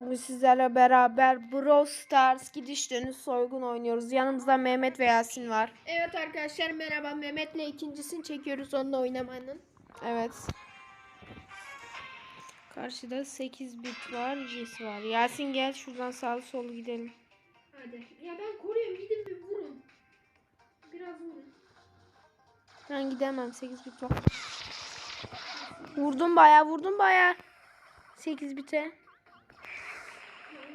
Bugün sizlerle beraber Brawl Stars gidiş dönüş soygun oynuyoruz. Yanımızda Mehmet ve Yasin var. Evet arkadaşlar merhaba Mehmet'le ikincisini çekiyoruz onunla oynamanın. Evet. Karşıda 8 bit var, Jess var. Yasin gel şuradan sağlı solu gidelim. Hadi. Ya ben koruyorum gidin bir vurun. Biraz vurun. Ben gidemem 8 bit var. Vurdum baya vurdum baya. 8 bite.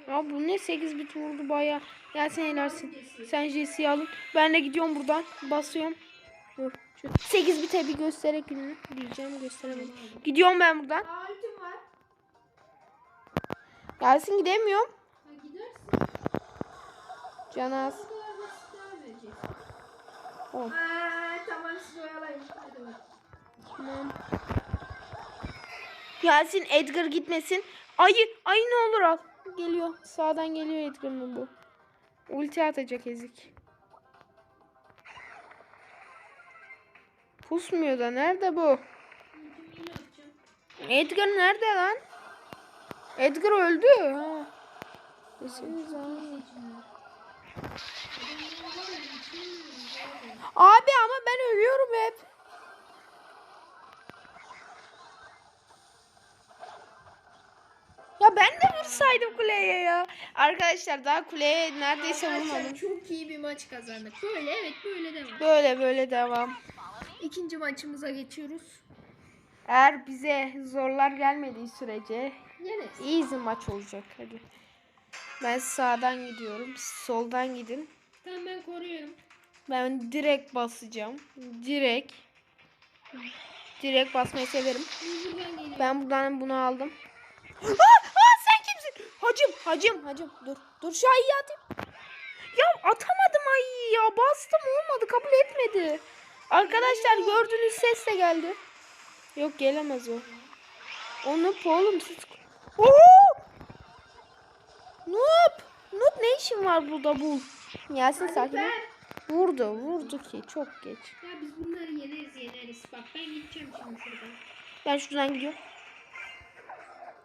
Ya bu ne 8 bit vurdu baya. Yasin helalsin. Sen Jesse'yi alın. Ben de gidiyorum buradan. Basıyorum. Dur. Şu 8 bite bir göstererek gününü diyeceğim gösteremedim. Gidiyorum ben buradan. Yasin gidemiyorum. Canaz. Oh. Tamam oyalayın. Yasin Edgar gitmesin. Ayı, ayı ne olur al. Geliyor. Sağdan geliyor Edgar'ın bu. Ulti atacak ezik. Pusmuyor da nerede bu? Edgar nerede lan? Edgar öldü. Ha. Abi ama ben ölüyorum hep. Ben de vursaydım kuleye ya. Arkadaşlar daha kuleye neredeyse Arkadaşlar vurmadım. çok iyi bir maç kazandık. Böyle evet böyle devam. Böyle böyle devam. İkinci maçımıza geçiyoruz. Eğer bize zorlar gelmediği sürece Neresi? easy maç olacak. Hadi. Ben sağdan gidiyorum. Siz Soldan gidin. Tamam ben koruyorum. Ben direkt basacağım. Direkt. Direkt basmayı severim. Biz buradan geliyor. Ben buradan bunu aldım. Aa, kimsin? Hacım, hacım, hacım. Dur, dur şu ayıyı atayım. Ya atamadım ayıyı ya. Bastım olmadı, kabul etmedi. Arkadaşlar gördüğünüz ses de geldi. Yok gelemez o. Onu oğlum siz... Oo! Noob! Noob ne işin var burada bul? Yasin sakin ol. Vurdu, vurdu ki çok geç. Ya biz bunları yeneriz yeneriz. Bak ben gideceğim şimdi şuradan. Ben şuradan gidiyorum.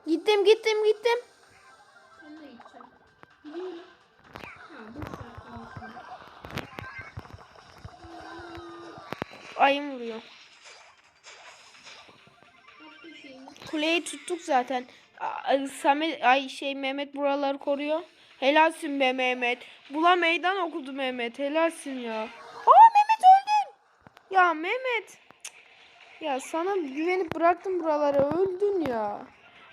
Gittim, gittim, gittim. Ha. Ayım vuruyor. Kuleyi tuttuk zaten. Samet ay şey Mehmet buraları koruyor. Helalsin be Mehmet. Bula meydan okudu Mehmet. Helalsin ya. Aa Mehmet öldün. Ya Mehmet. Ya sana güvenip bıraktım buralara öldün ya.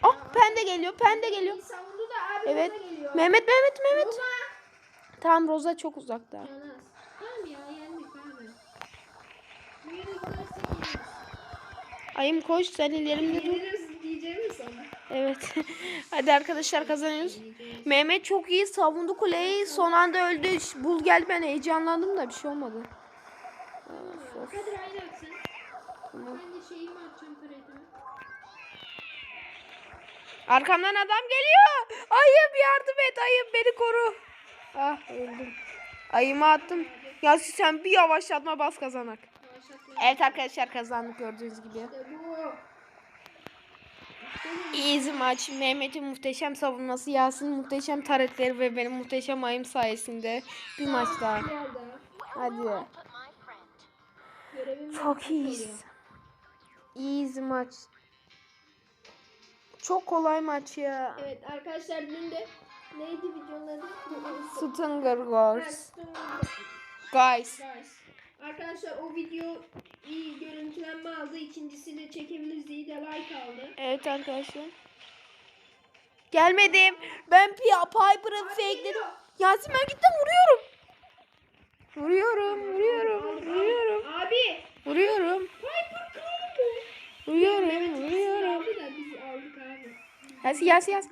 Ah pende geliyor pende geliyor. Evet. Mehmet Mehmet Mehmet. Roza. Tamam Roza çok uzakta. Tamam ya yendik abi. Ayım koş sen ilerimde dur. Sana. Evet. Hadi arkadaşlar kazanıyoruz. Mehmet çok iyi savundu kuleyi. Son anda öldü. Bul gel ben heyecanlandım da bir şey olmadı. Of, of. Atsın. Tamam. Ben de şeyimi atacağım karetime. Arkamdan adam geliyor. Ayım yardım et ayım beni koru. Ah öldüm. Ayımı attım. Ya sen bir yavaşlatma bas kazanak. Evet arkadaşlar kazandık gördüğünüz gibi. Easy maç. Mehmet'in muhteşem savunması, Yasin'in muhteşem taretleri ve benim muhteşem ayım sayesinde bir maç daha. Hadi. Çok iyiyiz. Easy maç. Çok kolay maç ya. Evet arkadaşlar dün de neydi videonun adı? Stinger Ha, Wars. Guys. Guys. Arkadaşlar o video iyi görüntülenme aldı. İkincisini çekebiliriz iyi de like aldı. Evet arkadaşlar. Gelmedim. Ben Pia Piper'ı fakeledim. Yasin ben gittim vuruyorum. Vuruyorum, vuruyorum, vuruyorum, Abi. vuruyorum, Piper kaldı. vuruyorum, vuruyorum. Aldı da biz aldık Yasin, Yasin.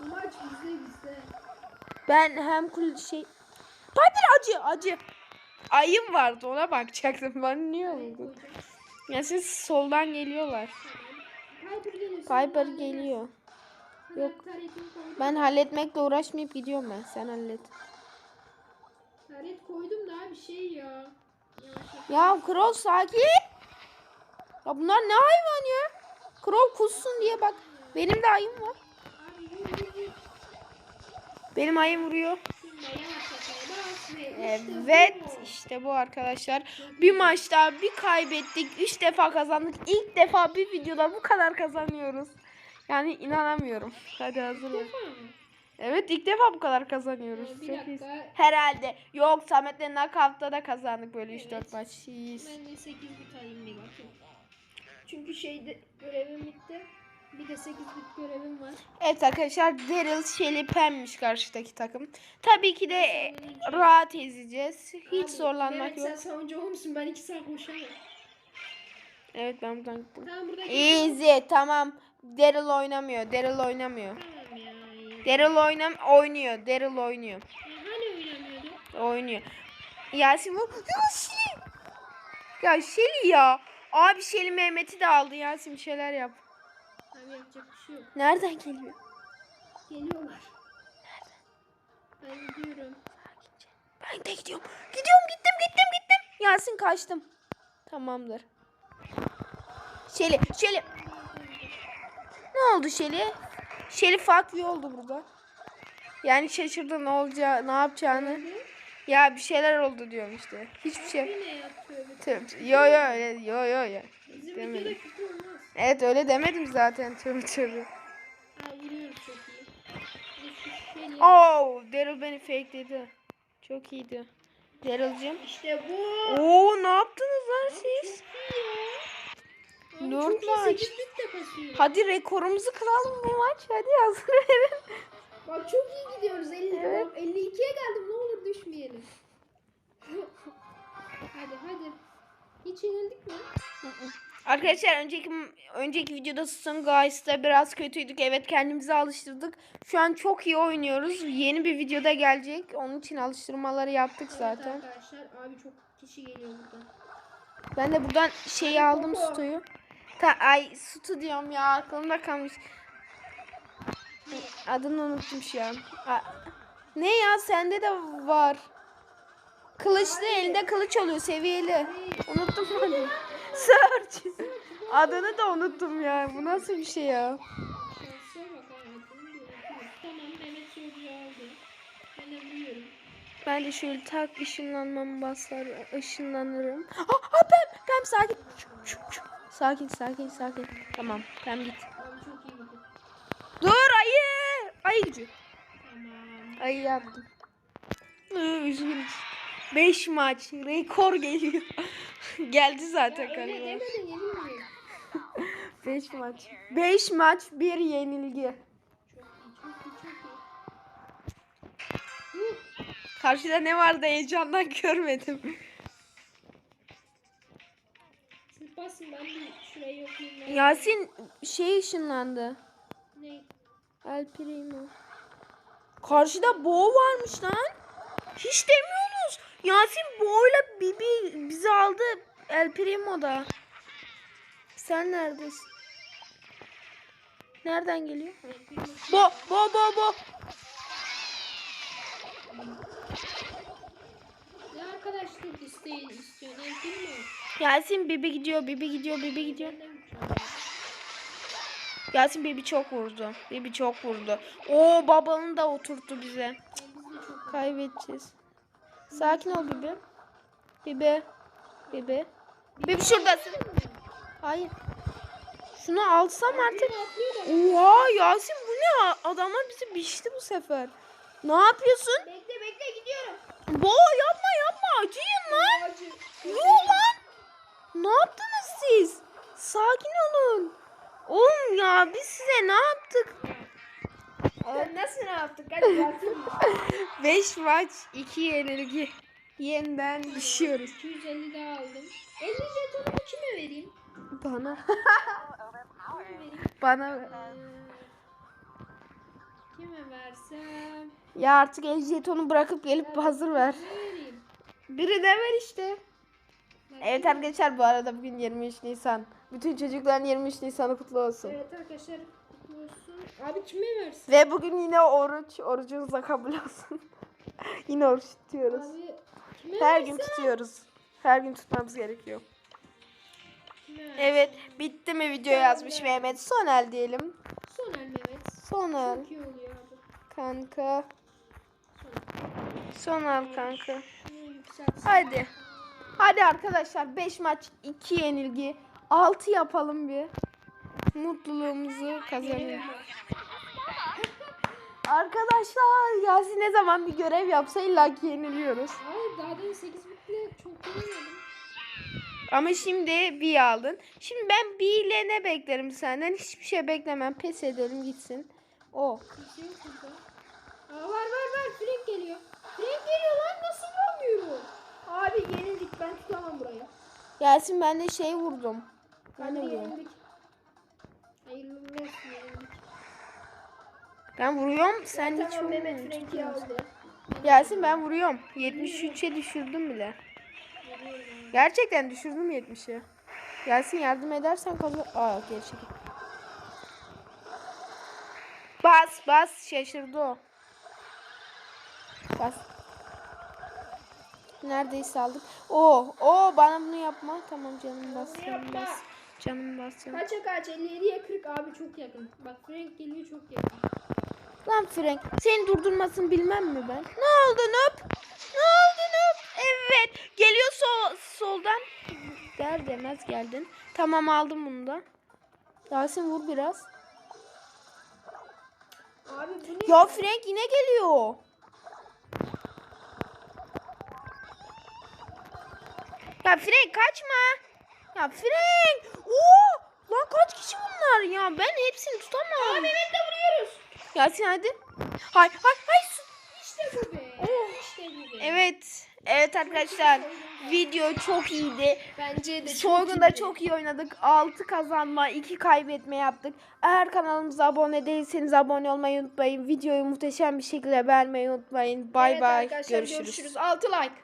Bu maç bizde bizde. Ben hem kul şey... Piper acı, acı. Ayım vardı ona bakacaktım. Ben niye oldu? Yasin soldan geliyorlar. Piper geliyor. Piper geliyor. Yok. Ben halletmekle uğraşmayıp gidiyorum ben. Sen hallet. Taret koydum da bir şey ya. Ya Crow sakin. Ya bunlar ne hayvan ya? Crow kussun diye bak. Benim de ayım var. Benim ayım vuruyor. Evet işte bu arkadaşlar. Bir maçta bir kaybettik. Üç defa kazandık. İlk defa bir videoda bu kadar kazanıyoruz. Yani inanamıyorum. Hadi hazır ol. Evet ilk defa bu kadar kazanıyoruz. Ee, Çok iyiyiz. Herhalde. Yok Samet'le knockout'ta da kazandık böyle 3-4 Evet. maç. İyiyiz. Ben de 8 bit alayım bir. Çünkü şeyde görevim bitti. Bir de 8 bit görevim var. Evet arkadaşlar Daryl Shelly Pem'miş karşıdaki takım. Tabii ki de e, rahat ezeceğiz. Hiç Abi, zorlanmak yok. sen savunucu olmuşsun ben 2 saat koşamam. Evet ben buradan gittim. Tamam burada Easy tamam. Daryl oynamıyor. Daryl oynamıyor. Tamam ya. Daryl oynam oynuyor. Daryl oynuyor. Ya Hani oynamıyordu? Oynuyor. Yasin vur. Ya Shelly. Ya Shelly ya. Abi Shelly Mehmet'i de aldı. Yasin bir şeyler yap. Abi yapacak bir şey yok. Nereden geliyor? Geliyorlar. Ben gidiyorum. Ben de gidiyorum. Gidiyorum gittim gittim gittim. Yasin kaçtım. Tamamdır. Şeli, Şeli. Ne oldu Şeli? Şeli you oldu burada. Yani şaşırdı ne olacağı, ne yapacağını. Ya bir şeyler oldu diyorum işte. Hiçbir şey. Yo yo yo yo yo. Bizim Demedim. Evet öyle demedim zaten şu şeyle- Oh, Daryl beni fakeledi. Çok iyiydi. Daryl'cığım. İşte bu. Oo ne yaptınız lan siz? Abi iyi, maç. Hadi rekorumuzu kıralım bu maç. Hadi hazır verin. Bak çok iyi gidiyoruz. 50, Evet. bak 52'ye geldim. Ne olur düşmeyelim. hadi hadi. Hiç yenildik mi? Arkadaşlar önceki önceki videoda Sun Guys'ta biraz kötüydük. Evet kendimizi alıştırdık. Şu an çok iyi oynuyoruz. Yeni bir videoda gelecek. Onun için alıştırmaları yaptık zaten. Evet arkadaşlar. Abi çok kişi geliyor buradan. Ben de buradan şeyi aldım. Ta ay Sutu diyorum ya aklımda kalmış. Adını unuttum şu an. A- ne ya sende de var. Kılıçlı elinde kılıç oluyor seviyeli. Unuttum adını. Search. Adını da unuttum ya. Bu nasıl bir şey ya? Ben de. Ben şöyle tak ışınlanmamı basar ışınlanırım. Ah, ah Pem, Pem sakin. Sakin, sakin, sakin. Tamam, Pem git. Dur ayı. Ayı gücü. Ayı yaptım. Iı, Üzgünüz. 5 maç. Rekor geliyor. Geldi zaten galiba. demeden yenilmiyor. 5 maç. 5 maç, 1 yenilgi. Karşıda ne vardı heyecandan görmedim. Siz basın ben bir şurayı okuyayım. ben. Yasin şey ışınlandı. Ne? El Primo. Karşıda Bo varmış lan. Hiç demiyorsunuz. Yasin Bo'yla Bibi bizi aldı El Primo'da. Sen neredesin? Nereden geliyor? Bo, bo, bo, bo. Ne arkadaşlık isteyin istiyorsun? Elfin mi? Yasin Bibi gidiyor, Bibi gidiyor, Bibi gidiyor. Yasin Bibi çok vurdu. Bibi çok vurdu. Oo babanın da oturttu bize. Kaybedeceğiz. Sakin ol Bibi. Bibi. Bibi. Bibi şuradasın. Hayır. Şunu alsam artık. Oha Yasin bu ne? Adamlar bizi biçti bu sefer. Ne yapıyorsun? Bekle bekle gidiyorum. Bo yapma yapma acıyın lan. Yuh lan. Ne yaptınız siz? Sakin olun. Oğlum ya biz size ne nasıl ne yaptık? Hadi yaptın. 5 maç 2 yenilgi. Yeniden düşüyoruz. 250 daha aldım. 50 jetonumu kime vereyim? Bana. Kime vereyim? Bana. Ee, kime versem? Ya artık el jetonu bırakıp gelip hazır ver. Kime vereyim? Ver işte. Evet arkadaşlar bu arada bugün 23 Nisan. Bütün çocukların 23 Nisan'ı kutlu olsun. Evet arkadaşlar olsun. Abi kime versin? Ve bugün yine oruç. Orucunuz da kabul olsun. yine oruç tutuyoruz. Abi Her versem? gün tutuyoruz. Her gün tutmamız gerekiyor. Kime? Evet bitti mi video yazmış Mehmet. Sonel diyelim. Soner Mehmet. Sonel. Çok iyi oluyor abi. Kanka. Son al kanka. Hadi. Hadi arkadaşlar 5 maç 2 yenilgi. 6 yapalım bir. Mutluluğumuzu kazanalım. Arkadaşlar Yasin ne zaman bir görev yapsa illa ki yeniliyoruz. Hayır daha da 8 bitle çok görmedim. Ama şimdi bir aldın. Şimdi ben bir ile ne beklerim senden? Hiçbir şey beklemem. Pes edelim gitsin. O. Bir şey. Aa, var var var Frank geliyor. Frank geliyor lan nasıl görmüyorum? Abi yenildik ben tutamam buraya. Yasin ben de şey vurdum. Ben Ben de yenildik. Hayırlı olsun. Ben vuruyorum. Sen Tamam, hiç vurmuyorsun. Yasin ben vuruyorum. 73'e düşürdüm bile. Gerçekten düşürdüm 70'i. Yasin yardım edersen kazan... Aa geri çekil. Bas bas şaşırdı o. Bas. Neredeyse aldık. Oo, oo bana bunu yapma. Tamam canım bas. Canım bas. Canım bas. Canım. Kaça kaç? 57'ye 40 abi çok yakın. Bak Frank geliyor çok yakın. Lan Frank seni durdurmasını bilmem mi ben? Ne oldu Noob? Ne oldu Noob? Evet. Geliyor sol, soldan. Der demez geldin. Tamam aldım bunu da. Yasin vur biraz. Abi bu ne? Ya Frank yine geliyor. Ya Frank kaçma. Ya Frank. Oo! Lan kaç kişi bunlar ya? Ben hepsini tutamam. Mehmet'le vuruyoruz. Yasin hadi. Hay hay hay. İşte bu be. İşte bu be. Evet. Evet arkadaşlar. Video çok iyiydi. Bence de çok Soygunda iyiydi. çok iyi oynadık. 6 kazanma, 2 kaybetme yaptık. Eğer kanalımıza abone değilseniz abone olmayı unutmayın. Videoyu muhteşem bir şekilde beğenmeyi unutmayın. Bay Evet bay. görüşürüz. görüşürüz. 6 like.